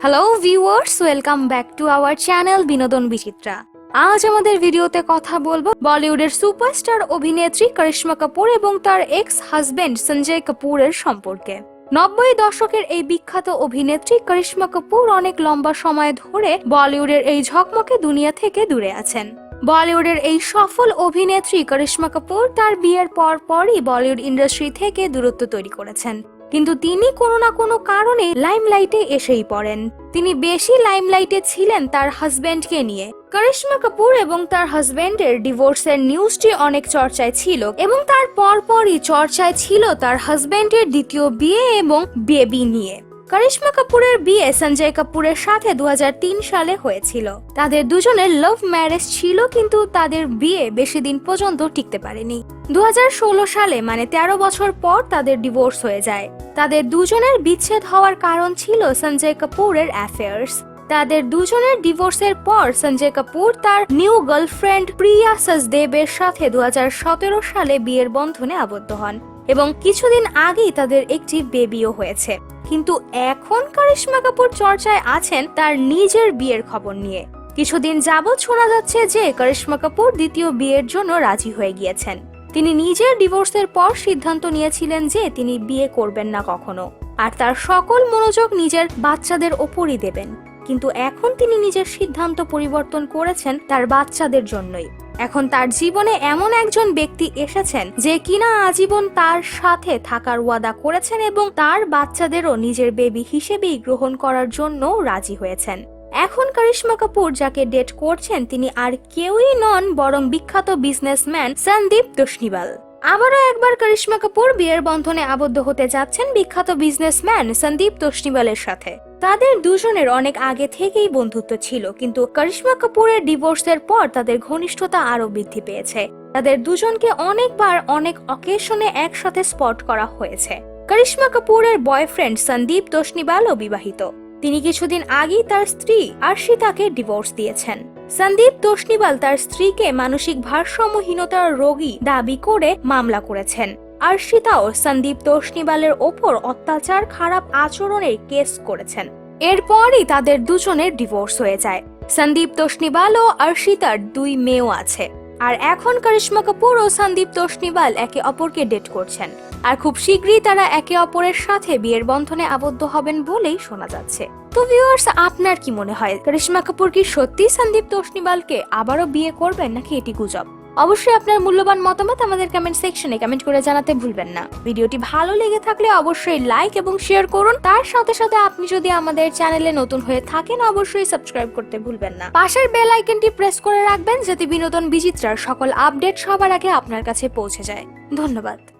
Hello viewers welcome back to our channel Binodon Bichitra আজ আমাদের ভিডিওতে কথা বলব বলিউডের সুপারস্টার অভিনেত্রী করিশ্মা কাপুর এবং তার এক্স হাজবেন্ড সঞ্জয় কাপুরের সম্পর্কে। নব্বই দশকের এই বিখ্যাত অভিনেত্রী করিশ্মা কাপুর অনেক লম্বা সময় ধরে বলিউডের এই ঝকমকে দুনিয়া থেকে দূরে আছেন। বলিউডের এই সফল অভিনেত্রী করিশ্মা কাপুর তার বিয়ের পর পরই বলিউড ইন্ডাস্ট্রি থেকে দূরত্ব তৈরি করেছেন। কিন্তু তিনি কোনো না কোনো কারণে লাইমলাইটে এসেই পড়েন। তিনি বেশি লাইমলাইটে ছিলেন তার হাজব্যান্ডকে নিয়ে। করিশ্মা কাপুর এবং তার হাজব্যান্ডের ডিভোর্সের নিউজটি অনেক চর্চায় ছিল এবং তার পরপরই চর্চায় ছিল তার হাজব্যান্ডের দ্বিতীয় বিয়ে এবং বেবি নিয়ে। করিশ্মা কাপুরের বিয়ে সঞ্জয় কাপুরের সাথে দু হাজার তিন সালে হয়েছিল। তাদের দুজনের লাভ ম্যারেজ ছিল কিন্তু তাদের বিয়ে বেশি দিন পর্যন্ত টিকতে পারেনি। দু হাজার ষোলো সালে মানে তেরো বছর পর তাদের ডিভোর্স হয়ে যায়। তাদের দুজনের বিচ্ছেদ হওয়ার কারণ ছিল সঞ্জয় কাপুরের অ্যাফেয়ার্স তাদের দুজনের ডিভোর্সের পর সঞ্জয় কাপুর তার নিউ গার্লফ্রেন্ড প্রিয়া সচদেবের সাথে দু হাজার সতেরো সালে বিয়ের বন্ধনে আবদ্ধ হন এবং কিছুদিন আগেই তাদের একটি বেবিও হয়েছে। কিন্তু এখন করিশ্মা কাপুর চর্চায় আছেন তার নিজের বিয়ের খবর নিয়ে। কিছুদিন যাবৎ শোনা যাচ্ছে যে করিশ্মা কাপুর দ্বিতীয় বিয়ের জন্য রাজি হয়ে গিয়েছেন। তিনি নিজের ডিভোর্সের পর সিদ্ধান্ত নিয়েছিলেন যে তিনি বিয়ে করবেন না কখনো। আর তার সকল মনোযোগ নিজের বাচ্চাদের ওপরই দেবেন। কিন্তু এখন তিনি নিজের সিদ্ধান্ত পরিবর্তন করেছেন তার বাচ্চাদের জন্যই। এখন তার জীবনে এমন একজন ব্যক্তি এসেছেন যে কিনা আজীবন তার সাথে থাকার ওয়াদা করেছেন এবং তার বাচ্চাদেরও নিজের বেবি হিসেবেই গ্রহণ করার জন্য রাজি হয়েছেন। এখন করিশ্মা কাপুর যাকে ডেট করছেন, তিনি আর কেউই নন বরং বিখ্যাত বিজনেসম্যান সন্দীপ তোষ্নিবাল আবারও একবার করিশ্মা কাপুর বিয়ের বন্ধনে আবদ্ধ হতে যাচ্ছেন বিখ্যাত বিজনেসম্যান সন্দীপ তোষ্নিবালের সাথে। তাদের দুজনের অনেক আগে থেকেই বন্ধুত্ব ছিল, কিন্তু করিশ্মা কাপুরের ডিভোর্সের পর তাদের ঘনিষ্ঠতা আরও বৃদ্ধি পেয়েছে। তাদের দুজনকে অনেকবার অনেক অকেশনে একসাথে স্পট করা হয়েছে। করিশ্মা কাপুরের বয়ফ্রেন্ড সন্দীপ তোষ্নিবালও বিবাহিত। তিনি কিছুদিন আগেই তার স্ত্রী আর্শিতাকে ডিভোর্স দিয়েছেন। সন্দীপ তোষ্নিবাল তার স্ত্রীকে মানসিক ভারসাম্যহীনতার রোগী দাবি করে মামলা করেছেন। আর্শিতাও সন্দীপ তোষ্নিবালের ওপর অত্যাচার, খারাপ আচরণের কেস করেছেন। এরপরই তাদের দুজনের ডিভোর্স হয়ে যায়। সন্দীপ তোষ্নিবাল ও আর্শিতার দুই মেয়েও আছে। আর এখন করিশ্মা কাপুর ও সন্দীপ তোষ্নিবাল একে অপরকে ডেট করছেন। আর খুব শীঘ্রই তারা একে অপরের সাথে বিয়ের বন্ধনে আবদ্ধ হবেন বলেই শোনা যাচ্ছে। তো ভিউয়ার্স আপনার কি মনে হয়? করিশ্মা কাপুর কি সত্যি সন্দীপ তোষ্নিবালকে আবারও বিয়ে করবেন নাকি এটি গুজব? অবশ্যই আপনার মূল্যবান মতামত আমাদের কমেন্ট সেকশনে কমেন্ট করে জানাতে ভুলবেন না। ভিডিওটি ভালো লেগে থাকলে অবশ্যই লাইক এবং শেয়ার করুন। তার সাথে সাথে আপনি যদি আমাদের চ্যানেলে নতুন হয়ে থাকেন, অবশ্যই সাবস্ক্রাইব করতে ভুলবেন না। পাশের বেল আইকনটি প্রেস করে রাখবেন, যাতে বিনোদন বিচিত্রার সকল আপডেট সবার আগে আপনার কাছে পৌঁছে যায়। ধন্যবাদ।